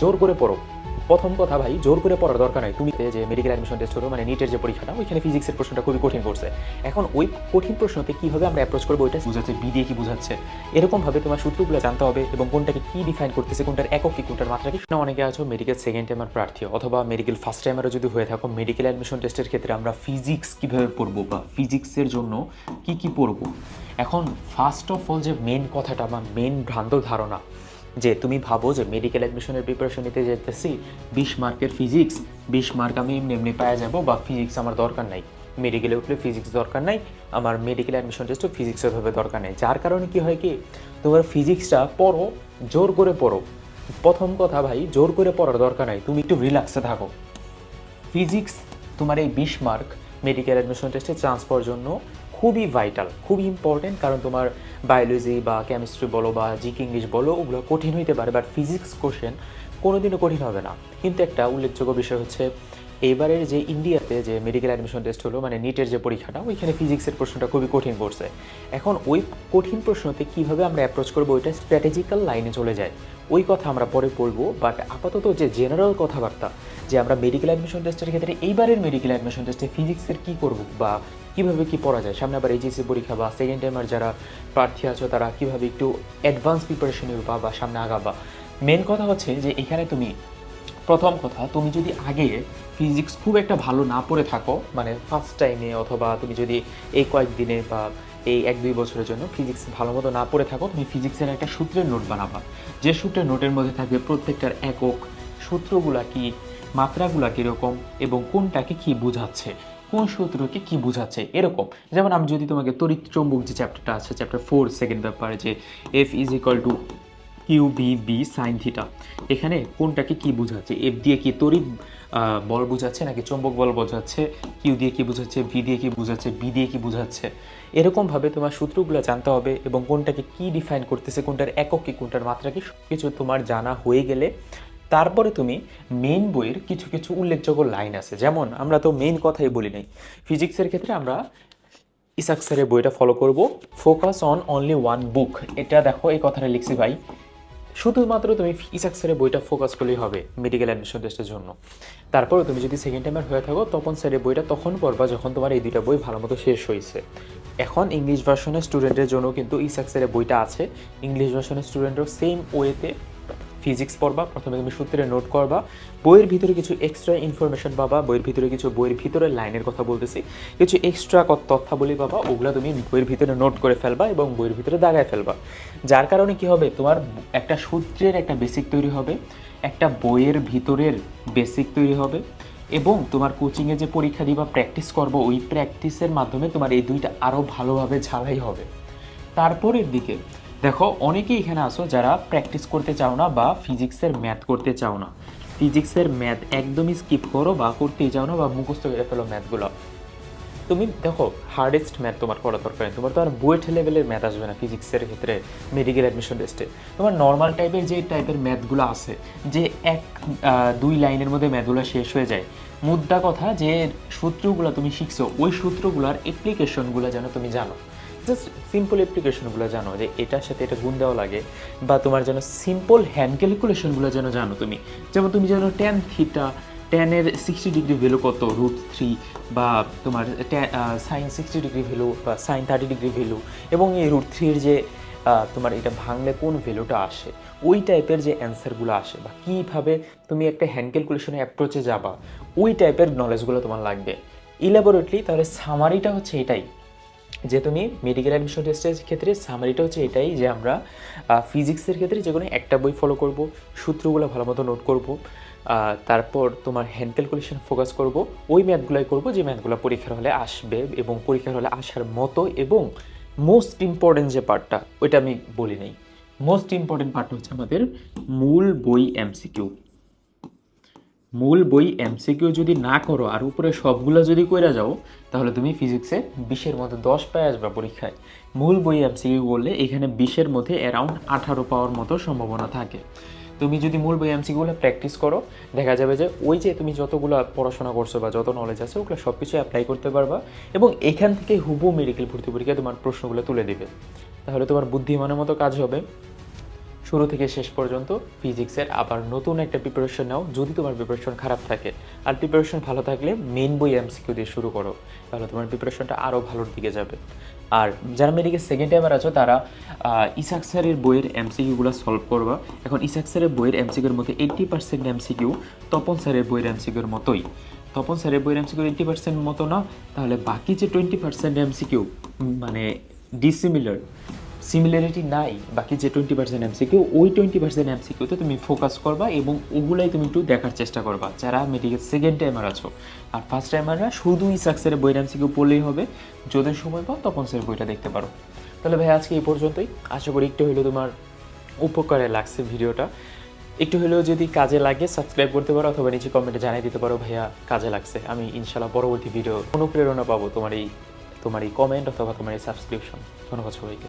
জোর করে পড়ো। প্রথম কথা ভাই, জোর করে পড়ার দরকার নাই। তুমি যে মেডিকেল অ্যাডমিশন টেস্ট হলো মানে নিটের যে পরীক্ষাটা, ওইখানে ফিজিক্সের প্রশ্নটা খুবই কঠিন করছে এখন ওই কঠিন প্রশ্নতে কীভাবে আমরা অ্যাপ্রোচ করব, ওইটা বুঝাচ্ছে বি দিয়ে কি বুঝাচ্ছে? এরকমভাবে তোমার সূত্রগুলো জানতে হবে এবং কোনটাকে কী ডিফাইন করতেছে, কোনটার একক কি, কোনটার মাত্রা কি? না, অনেকে আছো মেডিকেল সেকেন্ড টাইমার প্রার্থী, অথবা মেডিকেল ফার্স্ট টাইমারও যদি হয়ে থাকো মেডিকেল অ্যাডমিশন টেস্টের ক্ষেত্রে আমরা ফিজিক্স কীভাবে পড়ব বা ফিজিক্সের জন্য কি কি পড়ব? এখন ফার্স্ট অফ অল যে মেন কথাটা বা মেন ভ্রান্ত ধারণা যে তুমি ভাবো যে মেডিকেল অ্যাডমিশনের প্রিপারেশন নিতে যেতেছি, বিশ মার্কের ফিজিক্স বিশ মার্ক আমি এমনি এমনি পাওয়া যাব, বা ফিজিক্স আমার দরকার নাই। মেডিকেলে উঠলে ফিজিক্স দরকার নাই, আমার মেডিকেল অ্যাডমিশন টেস্টও ফিজিক্সের ভাবে দরকার নেই। যার কারণে কি হয় কি, তোমার ফিজিক্সটা পড়ো, জোর করে পড়ো। প্রথম কথা ভাই, জোর করে পড়ার দরকার নাই, তুমি একটু রিল্যাক্সে থাকো। ফিজিক্স তোমার এই বিশ মার্ক মেডিকেল অ্যাডমিশন টেস্টে চান্স পাওয়ার জন্য খুবই ভাইটাল খুবই ইম্পর্টেন্ট কারণ তোমার বায়োলজি বা কেমিস্ট্রি বলো বা জিকে ইংলিশ বলো, ওগুলো কঠিন হইতে পারে বাট ফিজিক্স কোশ্চেন কোনোদিনও কঠিন হবে না। কিন্তু একটা উল্লেখযোগ্য বিষয় হচ্ছে, এবারের যে ইন্ডিয়াতে যে মেডিকেল অ্যাডমিশন টেস্ট হলো মানে নিটের যে পরীক্ষাটা, ওইখানে ফিজিক্সের প্রশ্নটা খুবই কঠিন করছে এখন ওই কঠিন প্রশ্নতে কীভাবে আমরা অ্যাপ্রোচ করব, ওইটা স্ট্র্যাটেজিক্যাল লাইনে চলে যায়। ওই কথা আমরা পরে পড়ব বাট আপাতত যে জেনারেল কথাবার্তা, যে আমরা মেডিকেল অ্যাডমিশন টেস্টের ক্ষেত্রে এইবারের মেডিকেল অ্যাডমিশন টেস্টে ফিজিক্সের কী করব বা কীভাবে কী পড়া যায়? সামনে আবার এইচএসসি পরীক্ষা বা সেকেন্ড টাইমার যারা প্রার্থী আছো, তারা কীভাবে একটু অ্যাডভান্স প্রিপারেশন নিবা বা সামনে আগাবা? মেন কথা হচ্ছে যে এখানে তুমি, প্রথম কথা, তুমি যদি আগে ফিজিক্স খুব একটা ভালো না পড়ে থাকো মানে ফার্স্ট টাইমে অথবা তুমি যদি এই কয়েকদিনে বা এই এক দুই বছরের জন্য ফিজিক্স ভালো মতো না পড়ে থাকো তুমি ফিজিক্সের একটা সূত্রের নোট বানাবা। যে সূত্রের নোটের মধ্যে থাকবে প্রত্যেকটার একক সূত্রগুলা কি, মাত্রাগুলা কীরকম এবং কোনটাকে কি বোঝাচ্ছে, কোন সূত্রকে কি বোঝাচ্ছে, এরকম। যেমন আমি যদি তোমাকে তড়িৎ চৌম্বক যে চ্যাপ্টারটা আছে চ্যাপ্টার ফোর সেকেন্ড ব্যাপারে যে F is equal to Q V B sine theta এখানে কোনটাকে কি বোঝাচ্ছে এফ দিয়ে কি তড়িৎ বল বোঝাচ্ছে নাকি চৌম্বক বল বোঝাচ্ছে? কিউ দিয়ে কি বোঝাচ্ছে? ভি দিয়ে কি বোঝাচ্ছে? বি দিয়ে কি বোঝাচ্ছে? এরকমভাবে তোমার সূত্রগুলো জানতে হবে এবং কোনটাকে কি ডিফাইন করতেছে, কোনটার একক কি, কোনটার মাত্রা কি কিছু তোমার জানা হয়ে গেলে তারপরে তুমি মেইন বইয়ের কিছু কিছু উল্লেখযোগ্য লাইন আছে। যেমন আমরা তো মেইন কথাই বলি নাই। ফিজিক্সের ক্ষেত্রে আমরা ইসাক স্যারের বইটা ফলো করব। Focus on only one book এটা দেখো এই কথাটা লিখছি ভাই। শুধুমাত্র তুমি ইসাক স্যারের বইটা ফোকাস করলেই হবে মেডিকেল অ্যাডমিশন টেস্টের জন্য। তারপরে তুমি যদি সেকেন্ড টাইমের হয়ে থাকো, তখন স্যারের বইটা তখন পড়বা যখন তোমার এই দুইটা বই ভালো মতো শেষ হয়েছে। এখন ইংলিশ ভার্সনের স্টুডেন্টের জন্য কিন্তু ইসাক স্যারের বইটা আছে। ইংলিশ ভার্সনের স্টুডেন্টও সেম ওয়েতে ফিজিক্স পড়বা, প্রথমে তুমি সূত্রে নোট করবা, বইয়ের ভিতরে কিছু এক্সট্রা ইনফরমেশন পাবা, বইয়ের ভিতরে কিছু বইয়ের ভিতরে লাইনের কথা বলতেছি, কিছু এক্সট্রা তথ্যাবলী পাবা, ওগুলো তুমি বইয়ের ভিতরে নোট করে ফেলবা এবং বইয়ের ভিতরে দাগায় ফেলবা। যার কারণে কি হবে? তোমার একটা সূত্রের একটা বেসিক তৈরি হবে, একটা বইয়ের ভিতরের বেসিক তৈরি হবে এবং তোমার কোচিংয়ে যে পরীক্ষা দিবা প্র্যাকটিস করব, ওই প্র্যাকটিসের মাধ্যমে তোমার এই দুইটা আরও ভালোভাবে ঝালাই হবে। তারপরের দিকে দেখো, অনেকেই এখানে আসো যারা প্র্যাকটিস করতে চাও না বা ফিজিক্সের ম্যাথ করতে চাও না। ফিজিক্সের ম্যাথ একদমই স্কিপ করো বা করতেই চাও না বা মুখস্থ করে ফেলো ম্যাথগুলো তুমি দেখো হার্ডেস্ট ম্যাথ তোমার করা দরকার তোমার তো আর বুয়েট লেভেলের ম্যাথ আসবে না ফিজিক্সের ক্ষেত্রে মেডিকেল অ্যাডমিশন টেস্টে তোমার নর্মাল টাইপের যে টাইপের ম্যাথগুলো আছে, যে এক দুই লাইনের মধ্যে ম্যাথগুলো শেষ হয়ে যায়, মুদ্রা কথা যে সূত্রগুলো তুমি শিখছো, ওই সূত্রগুলোর অ্যাপ্লিকেশনগুলো যেন তুমি জানো। জাস্ট সিম্পল অ্যাপ্লিকেশনগুলো জানো, যে এটার সাথে এটা গুণ দেওয়া লাগে, বা তোমার যেন সিম্পল হ্যান্ড ক্যালকুলেশনগুলো যেন জানো তুমি। যেমন তুমি জানো টেন থিটা টেনের সিক্সটি ডিগ্রি ভ্যালু কত? রুট থ্রি বা তোমার সাইন সিক্সটি ডিগ্রি ভ্যালু বা সাইন থার্টি ডিগ্রি ভ্যালু এবং এই রুট থ্রির যে তোমার এটা ভাঙলে কোন ভ্যালুটা আসে? ওই টাইপের যে অ্যান্সারগুলো আসে, বা কীভাবে তুমি একটা হ্যান্ড ক্যালকুলেশনের অ্যাপ্রোচে যাবা, ওই টাইপের নলেজগুলো তোমার লাগবে। ইলাবোরেটলি তাহলে সামারিটা হচ্ছে এটাই। যে তুমি মেডিকেল অ্যাডমিশন টেস্টের ক্ষেত্রে সামারিটা হচ্ছে এটাই যে আমরা ফিজিক্সের ক্ষেত্রে যে কোনো একটা বই ফলো করব, সূত্রগুলো ভালো মতো নোট করব তারপর তোমার হ্যান্ড ক্যালকুলেশন ফোকাস করব, ওই ম্যাথগুলোই করব যে ম্যাথগুলো পরীক্ষার হলে আসবে এবং পরীক্ষার হলে আসার মতো এবং মোস্ট ইম্পর্টেন্ট যে পার্টটা ওইটা আমি বলি নাই। মোস্ট ইম্পর্টেন্ট পার্ট হচ্ছে আমাদের মূল বই এমসিকিউ মূল বই এমসিকিউ যদি না করো আর উপরে সবগুলো যদি কইরা যাও, তাহলে তুমি ফিজিক্সে বিশের মধ্যে দশ পায় আসবে পরীক্ষায়। মূল বই এমসিকিউ করলে এখানে বিশের মধ্যে অ্যারাউন্ড আঠারো পাওয়ার মতো সম্ভাবনা থাকে। তুমি যদি মূল বই এমসিকিউগুলো প্র্যাকটিস করো, দেখা যাবে যে ওই যে তুমি যতগুলো পড়াশোনা করছ বা যত নলেজ আছে, ওগুলো সব কিছু অ্যাপ্লাই করতে পারবা এবং এখান থেকে হুবু মেডিকেল ভর্তি পরীক্ষায় তোমার প্রশ্নগুলো তুলে দিবে। তাহলে তোমার বুদ্ধিমানের মতো কাজ হবে। শুরু থেকে শেষ পর্যন্ত ফিজিক্সের আবার নতুন একটা প্রিপারেশন নাও যদি তোমার প্রিপারেশন খারাপ থাকে। আর প্রিপারেশন ভালো থাকলে মেন বই এমসিকিউ দিয়ে শুরু করো, তাহলে তোমার প্রিপারেশনটা আরও ভালোর দিকে যাবে। আর যারা মেডিকেল সেকেন্ড টাইমার আছো, তারা ইসাক স্যারের বইয়ের এমসিকিউগুলো সলভ করবা। এখন ইসাক স্যারের বইয়ের এমসিকিউর মধ্যে এইট্টি পার্সেন্ট এমসিকিউ তপন স্যারের বইয়ের এমসিকিউর মতোই। তপন স্যারের বইয়ের এমসিকিউ এইট্টি পার্সেন্ট মতো না, তাহলে বাকি যে টোয়েন্টি পার্সেন্ট এমসিকিউ মানে ডিসিমিলার সিমিলারিটি নাই, বাকি যে টোয়েন্টি পার্সেন্ট এমসিকিউ ওই টোয়েন্টি পার্সেন্ট এমসিকিউতে তুমি ফোকাস করবা এবং ওগুলাই তুমি একটু দেখার চেষ্টা করবা। যারা মেডিকেল সেকেন্ড টাইমার আছো, আর ফার্স্ট টাইমাররা শুধু ইসাক্সের বইয়ের এমসিকিউ পড়লেই হবে যদি সময় পাও তখন স্যারের বইটা দেখতে পারো। তাহলে ভাই, আজকে এই পর্যন্তই। আশা করি একটু হলেও তোমার উপকারে লাগছে ভিডিওটা। একটু হলেও যদি কাজে লাগে সাবস্ক্রাইব করতে পারো অথবা নিচে কমেন্টে জানিয়ে দিতে পারো, ভাইয়া কাজে লাগছে। আমি ইনশাল্লাহ পরবর্তী ভিডিও অনুপ্রেরণা পাবো তোমার এই তোমার এই কমেন্ট অথবা তোমার এই সাবস্ক্রিপশন ধন্যবাদ সবাইকে।